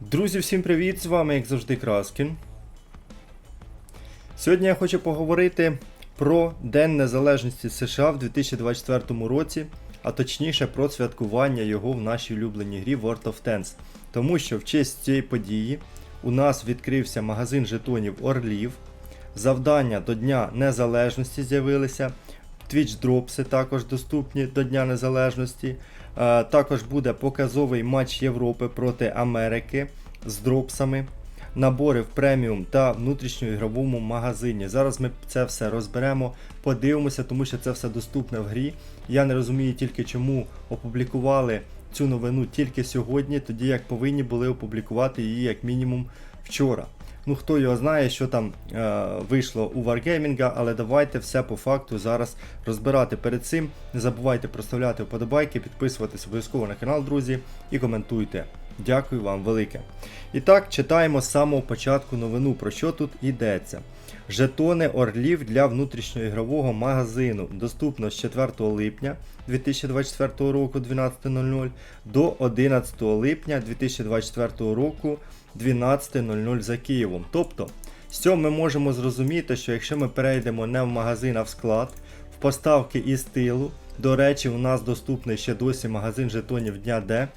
Друзі, всім привіт! З вами, як завжди, Краскін. Сьогодні я хочу поговорити про День Незалежності США в 2024 році, а точніше про святкування його в нашій улюбленій грі World of Tanks. Тому що в честь цієї події у нас відкрився магазин жетонів Орлів. Завдання до Дня Незалежності з'явилися. Twitch дропси також доступні до Дня Незалежності. Е, Також буде показовий матч Європи проти Америки з дропсами. Набори в преміум та внутрішньоігровому магазині. Зараз ми це все розберемо, подивимося, тому що це все доступне в грі. Я не розумію тільки, чому опублікували цю новину тільки сьогодні, тоді як повинні були опублікувати її як мінімум вчора. Ну хто його знає, що там е, вийшло у Wargaming, але давайте все по факту зараз розбирати. Перед цим не забувайте проставляти вподобайки, підписуватись обов'язково на канал, друзі, і коментуйте. Дякую вам велике. І так, читаємо з самого початку новину, про що тут йдеться. Жетони орлів для внутрішньоігрового магазину доступно з 4 липня 2024 року 12.00 до 11 липня 2024 року 12.00 за Києвом. Тобто, з цього ми можемо зрозуміти, що якщо ми перейдемо не в магазин, а в склад, в поставки із тилу, до речі, у нас доступний ще досі магазин жетонів дня Д.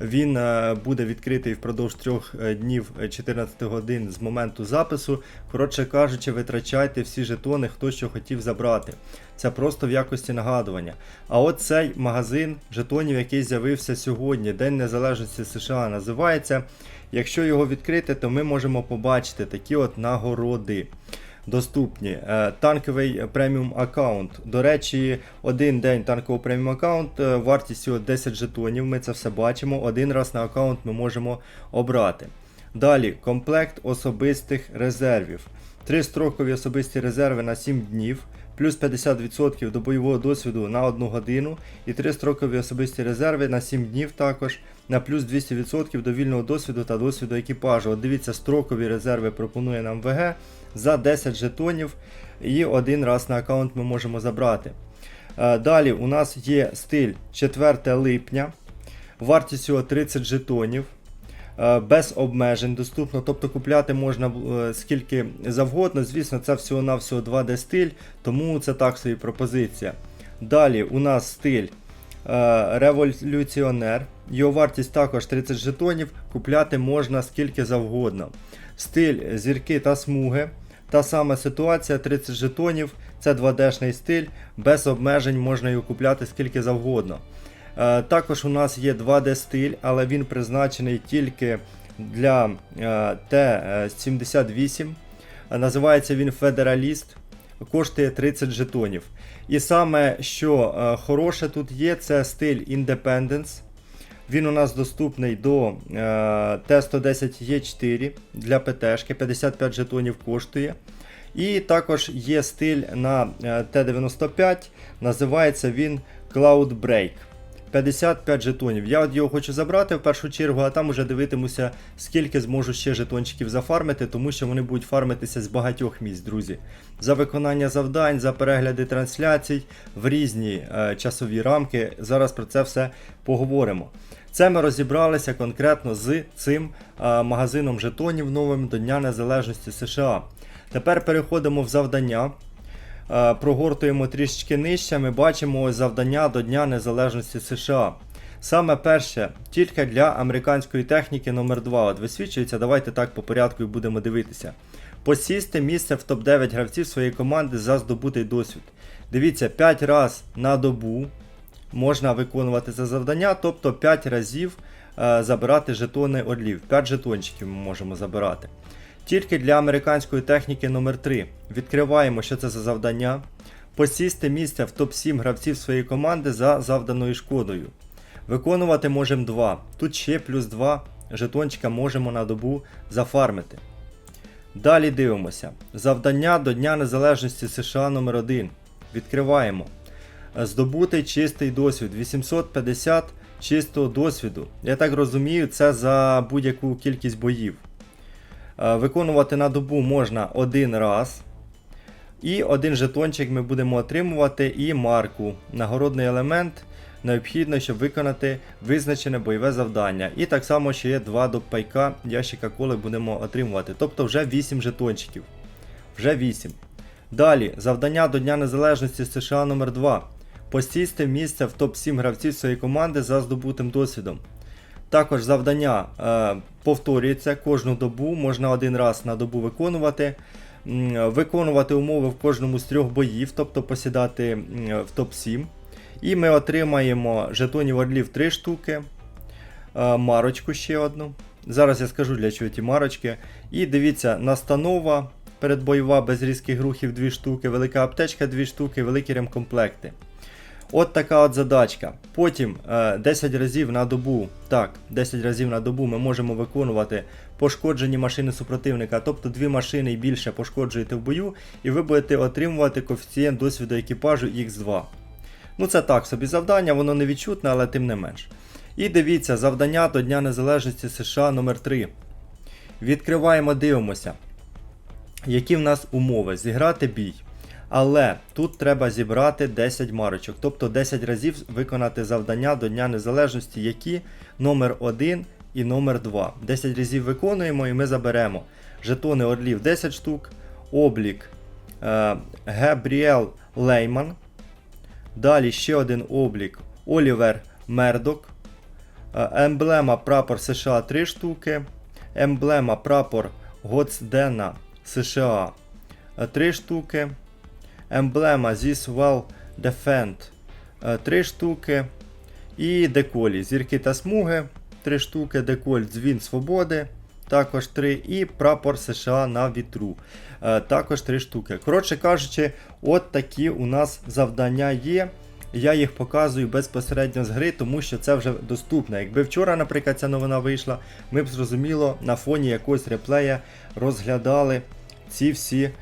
Він е, буде відкритий впродовж трьох е, днів е, 14 годин з моменту запису. Коротше кажучи, витрачайте всі жетони, хто що хотів забрати. Це просто в якості нагадування. А от цей магазин жетонів, який з'явився сьогодні, День Незалежності США, називається. Якщо його відкрити, то ми можемо побачити такі от нагороди. Доступні. Е, Танковий преміум аккаунт. До речі, один день танкового преміум аккаунт, е, вартістю 10 жетонів. Ми це все бачимо. Один раз на аккаунт ми можемо обрати. Далі комплект особистих резервів. Три строкові особисті резерви на 7 днів, плюс 50% до бойового досвіду на 1 годину, і три строкові особисті резерви на 7 днів також на плюс 200% до вільного досвіду та досвіду екіпажу. От дивіться, строкові резерви пропонує нам ВГ за 10 жетонів і один раз на аккаунт ми можемо забрати. Е, Далі у нас є стиль 4 липня, вартість його 30 жетонів. Е, Без обмежень доступно, тобто купляти можна е, скільки завгодно. Звісно, це всього-навсього 2D стиль, тому це так собі пропозиція. Далі у нас стиль е, революціонер. Його вартість також 30 жетонів, купляти можна скільки завгодно. Стиль зірки та смуги. Та сама ситуація, 30 жетонів, це 2D-шний стиль, без обмежень можна його купляти скільки завгодно. Е, Також у нас є 2D стиль, але він призначений тільки для е, Т-78. Е, Називається він Федераліст, коштує 30 жетонів. І саме що е, хороше тут є, це стиль Independence. Він у нас доступний до е, Т110Е4 для ПТшки, 55 жетонів коштує. І також є стиль на е, Т95, називається він Cloud Break. 55 жетонів. Я от його хочу забрати в першу чергу, а там уже дивитимуся, скільки зможу ще жетончиків зафармити, тому що вони будуть фармитися з багатьох місць, друзі. За виконання завдань, за перегляди трансляцій в різні е, часові рамки. Зараз про це все поговоримо. Це ми розібралися конкретно з цим е, магазином жетонів новим до Дня Незалежності США. Тепер переходимо в завдання. Е, Прогортуємо трішечки нижче, ми бачимо ось завдання до Дня Незалежності США. Саме перше, тільки для американської техніки номер 2 От висвічується, давайте так по порядку і будемо дивитися. Посісти місце в топ-9 гравців своєї команди за здобутий досвід. Дивіться, 5 разів на добу можна виконувати це завдання, тобто 5 разів е, забирати жетони орлів. 5 жетончиків ми можемо забирати. Тільки для американської техніки номер 3 Відкриваємо, що це за завдання. Посісти місце в топ-7 гравців своєї команди за завданою шкодою. Виконувати можемо 2. Тут ще плюс 2 жетончика можемо на добу зафармити. Далі дивимося. Завдання до Дня Незалежності США номер 1 Відкриваємо. Здобутий чистий досвід. 850 чистого досвіду. Я так розумію, це за будь-яку кількість боїв. Е, Виконувати на добу можна один раз. І один жетончик ми будемо отримувати і марку. Нагородний елемент необхідно, щоб виконати визначене бойове завдання. І так само ще є два до пайка ящика коли будемо отримувати. Тобто вже 8 жетончиків. Вже 8. Далі, завдання до Дня Незалежності США номер 2 Посісти місце в топ-7 гравців своєї команди за здобутим досвідом. Також завдання е, повторюється кожну добу, можна один раз на добу виконувати. Виконувати умови в кожному з трьох боїв, тобто посідати в топ-7. І ми отримаємо жетонів орлів 3 штуки, е, марочку ще одну. Зараз я скажу для чого ті марочки. І дивіться, настанова передбойова без різких рухів 2 штуки, велика аптечка 2 штуки, великі ремкомплекти. От така от задачка. Потім е, 10 разів на добу, так, 10 разів на добу ми можемо виконувати пошкоджені машини супротивника, тобто дві машини і більше пошкоджуєте в бою, і ви будете отримувати коефіцієнт досвіду екіпажу Х2. Ну це так собі завдання, воно не відчутне, але тим не менш. І дивіться, завдання до Дня Незалежності США номер 3 Відкриваємо, дивимося, які в нас умови. Зіграти бій. Але тут треба зібрати 10 марочок, тобто 10 разів виконати завдання до Дня Незалежності, які номер 1 і номер 2. 10 разів виконуємо і ми заберемо жетони орлів 10 штук, облік е, Гебріел Лейман. Далі ще один облік Олівер Мердок. Е, Емблема прапор США 3 штуки. Емблема прапор Гоцдена США 3 штуки. Емблема This Well Defend 3 штуки. І деколі. Зірки та смуги 3 штуки. Деколь Дзвін Свободи. Також 3. І прапор США на вітру. е, Також 3 штуки. Коротше кажучи, от такі у нас завдання є. Я їх показую безпосередньо з гри, тому що це вже доступно. Якби вчора, наприклад, ця новина вийшла, ми б зрозуміло на фоні якогось реплея розглядали ці всі, е,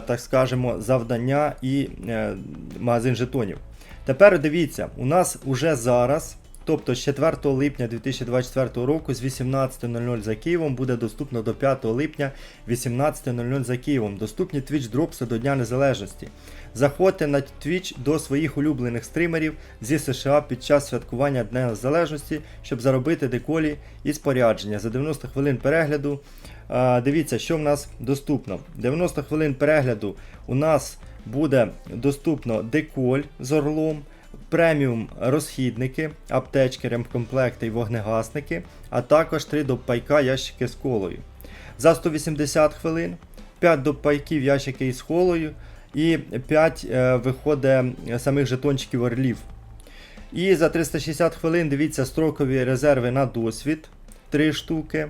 так скажемо, завдання і е, магазин жетонів. Тепер дивіться, у нас уже зараз, тобто з 4 липня 2024 року, з 18.00 за Києвом буде доступно до 5 липня 18.00 за Києвом. Доступні Twitch дропси до Дня Незалежності. Заходьте на Twitch до своїх улюблених стримерів зі США під час святкування Дня Незалежності, щоб заробити деколі і спорядження за 90 хвилин перегляду. Дивіться, що в нас доступно. 90 хвилин перегляду у нас буде доступно деколь з орлом, преміум розхідники, аптечки, ремкомплекти і вогнегасники, а також 3 допайка ящики з колою. За 180 хвилин 5 допайків ящики із колою і 5 е, виходить самих жетончиків орлів. І за 360 хвилин дивіться строкові резерви на досвід 3 штуки,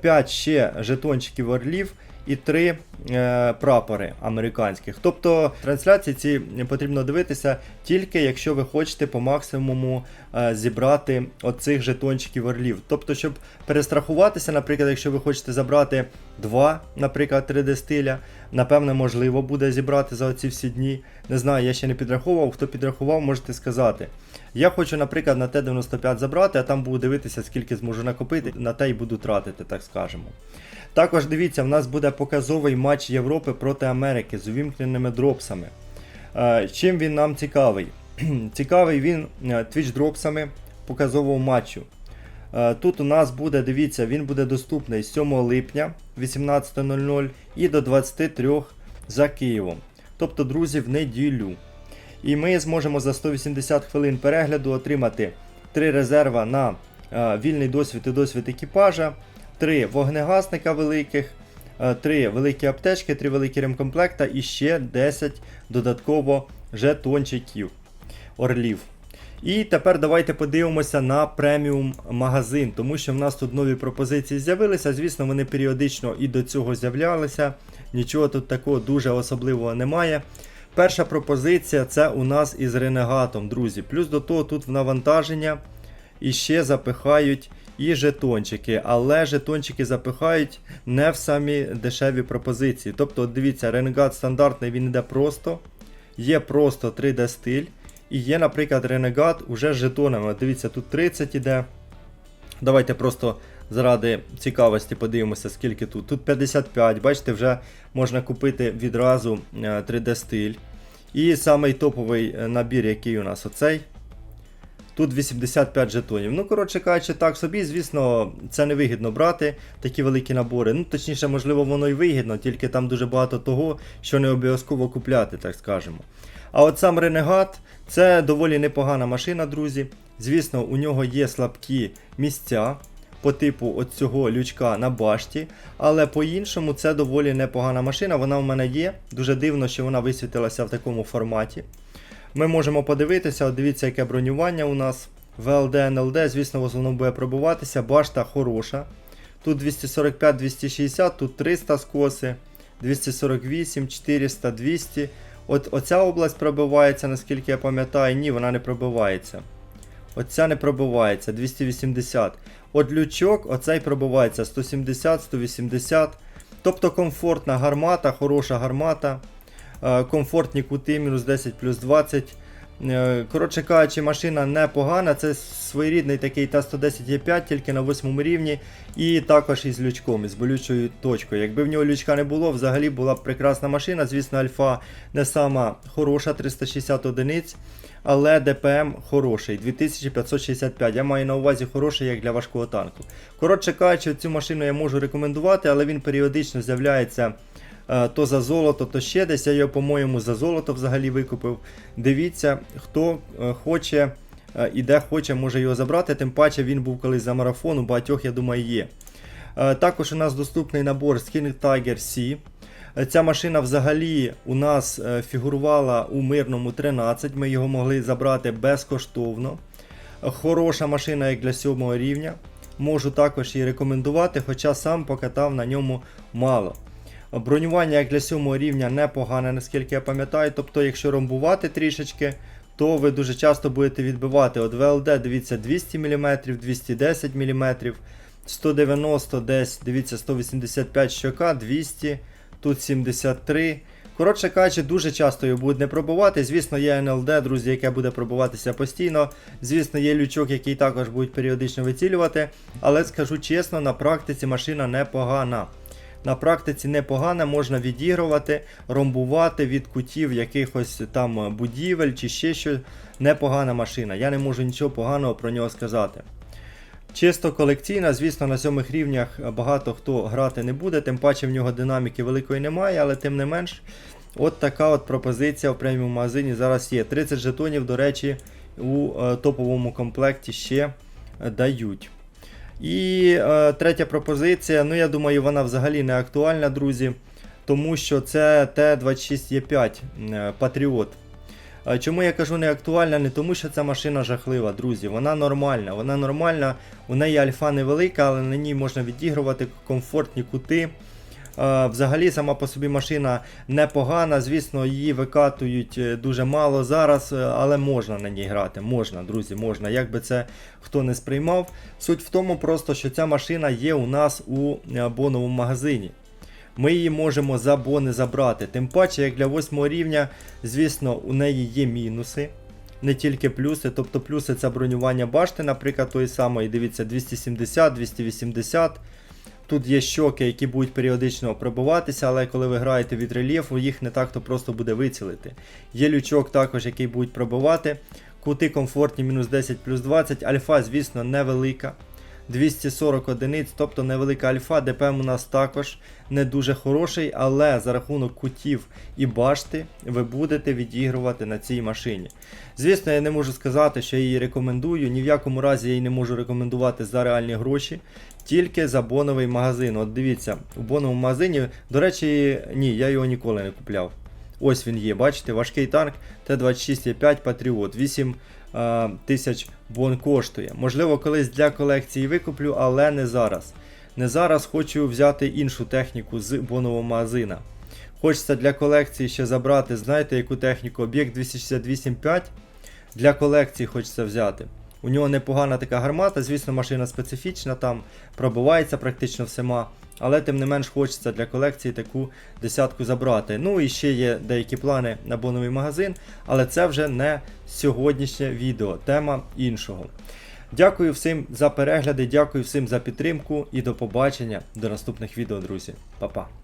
5 ще жетончиків орлів і 3 е, прапори американських. Тобто трансляції ці потрібно дивитися тільки якщо ви хочете по максимуму е, зібрати оцих жетончиків орлів. Тобто, щоб перестрахуватися, наприклад, якщо ви хочете забрати 2, наприклад, 3D стиля, напевне, можливо буде зібрати за оці всі дні. Не знаю, я ще не підраховував. Хто підрахував, можете сказати. Я хочу, наприклад, на Т-95 забрати, а там буду дивитися, скільки зможу накопити, на те й буду тратити, так скажемо. Також дивіться, в нас буде показовий матч Європи проти Америки з увімкненими дропсами. Е, Чим він нам цікавий? Цікавий він е, твіч-дропсами показового матчу. Е, Тут у нас буде, дивіться, він буде доступний з 7 липня 18.00 і до 23 за Києвом. Тобто, друзі, в неділю. І ми зможемо за 180 хвилин перегляду отримати 3 резерва на вільний досвід і досвід екіпажа, 3 вогнегасника великих, 3 великі аптечки, 3 великі ремкомплекта і ще 10 додатково жетончиків орлів. І тепер давайте подивимося на преміум магазин, тому що в нас тут нові пропозиції з'явилися. Звісно, вони періодично і до цього з'являлися. Нічого тут такого дуже особливого немає. Перша пропозиція це у нас із ренегатом, друзі. Плюс до того тут в навантаження і ще запихають і жетончики, але жетончики запихають не в самі дешеві пропозиції. Тобто, дивіться, ренегат стандартний він йде просто, є просто 3D стиль. І є, наприклад, ренегат уже з жетонами. Дивіться, тут 30 іде. Давайте просто заради цікавості подивимося, скільки тут. Тут 55, бачите, вже можна купити відразу е, 3D стиль. І самий топовий е, набір, який у нас оцей. Тут 85 жетонів. Ну, коротше кажучи, так собі, звісно, це не вигідно брати такі великі набори. Ну, точніше, можливо, воно і вигідно, тільки там дуже багато того, що не обов'язково купляти, так скажемо. А от сам Ренегат це доволі непогана машина, друзі. Звісно, у нього є слабкі місця по типу от цього лючка на башті, але по-іншому це доволі непогана машина. Вона у мене є. Дуже дивно, що вона висвітилася в такому форматі. Ми можемо подивитися, от дивіться, яке бронювання у нас. ВЛД, НЛД, звісно, в основному буде пробуватися. Башта хороша. Тут 245-260, тут 300 скоси, 248, 400, 200. От оця область пробивається, наскільки я пам'ятаю, ні, вона не пробивається. Оця не пробивається, 280. От лючок, оцей пробивається 170, 180. Тобто комфортна гармата, хороша гармата. Е, Комфортні кути, мінус 10 плюс 20. Е, Коротше кажучи, машина непогана. Це своєрідний такий Т-110Е5, тільки на 8 рівні. І також із лючком, із болючою точкою. Якби в нього лючка не було, взагалі була б прекрасна машина. Звісно, альфа не сама хороша, 360 одиниць. Але ДПМ хороший, 2565. Я маю на увазі хороший як для важкого танку. Коротше кажучи, цю машину я можу рекомендувати, але він періодично з'являється то за золото, то ще десь. Я його, по-моєму, за золото взагалі викупив. Дивіться, хто е, хоче е, і де хоче, може його забрати. Тим паче він був колись за марафон, у багатьох, я думаю, є. Е, Також у нас доступний набор Skin Tiger C. Е, Ця машина взагалі у нас е, фігурувала у мирному 13. Ми його могли забрати безкоштовно. Е, Хороша машина як для 7 рівня. Можу також її рекомендувати, хоча сам покатав на ньому мало. Бронювання як для 7 рівня непогане, наскільки я пам'ятаю. Тобто, якщо ромбувати трішечки, то ви дуже часто будете відбивати. От ВЛД, дивіться, 200 мм, 210 мм, 190 десь, дивіться, 185 щока, 200, тут 73. Коротше кажучи, дуже часто його будуть не пробувати. Звісно, є НЛД, друзі, яке буде пробуватися постійно. Звісно, є лючок, який також будуть періодично вицілювати. Але скажу чесно, на практиці машина непогана. На практиці непогано можна відігрувати, ромбувати від кутів якихось там будівель чи ще що. Непогана машина. Я не можу нічого поганого про нього сказати. Чисто колекційна, звісно, на сьомих рівнях багато хто грати не буде, тим паче в нього динаміки великої немає, але тим не менш, от така от пропозиція в преміум магазині зараз є. 30 жетонів, до речі, у е, топовому комплекті ще дають. І е, третя пропозиція, ну я думаю, вона взагалі не актуальна, друзі, тому що це Т-26Е5 е, Патріот. Е, Чому я кажу не актуальна? Не тому, що ця машина жахлива, друзі. Вона нормальна. Вона нормальна, у неї альфа невелика, але на ній можна відігрувати комфортні кути. Е, Взагалі, сама по собі машина непогана. Звісно, її викатують е, дуже мало зараз, е, але можна на ній грати. Можна, друзі, можна. Як би це хто не сприймав. Суть в тому, просто що ця машина є у нас у боновому магазині. Ми її можемо за бони забрати. Тим паче, як для 8 рівня, звісно, у неї є мінуси. Не тільки плюси, тобто плюси це бронювання башти, наприклад, тої самої, дивіться, 270, 280. Тут є щоки, які будуть періодично пробуватися, але коли ви граєте від рельєфу, їх не так то просто буде вицілити. Є лючок також, який будуть пробувати. Кути комфортні, мінус 10 плюс 20. Альфа, звісно, невелика. 240 одиниць, тобто невелика альфа. ДПМ у нас також не дуже хороший, але за рахунок кутів і башти ви будете відігрувати на цій машині. Звісно, я не можу сказати, що я її рекомендую. Ні в якому разі я її не можу рекомендувати за реальні гроші. Тільки за боновий магазин. От дивіться, у боновому магазині, до речі, ні, я його ніколи не купляв. Ось він є, бачите, важкий танк Т-26Е5 Патріот. 8 е, тисяч бон коштує. Можливо, колись для колекції викуплю, але не зараз. Не зараз хочу взяти іншу техніку з бонового магазина. Хочеться для колекції ще забрати, знаєте, яку техніку? Об'єкт 268.5 для колекції хочеться взяти. У нього непогана така гармата, звісно, машина специфічна, там пробивається практично всіма, але тим не менш хочеться для колекції таку десятку забрати. Ну і ще є деякі плани на боновий магазин, але це вже не сьогоднішнє відео, тема іншого. Дякую всім за перегляди, дякую всім за підтримку і до побачення до наступних відео, друзі. Па-па.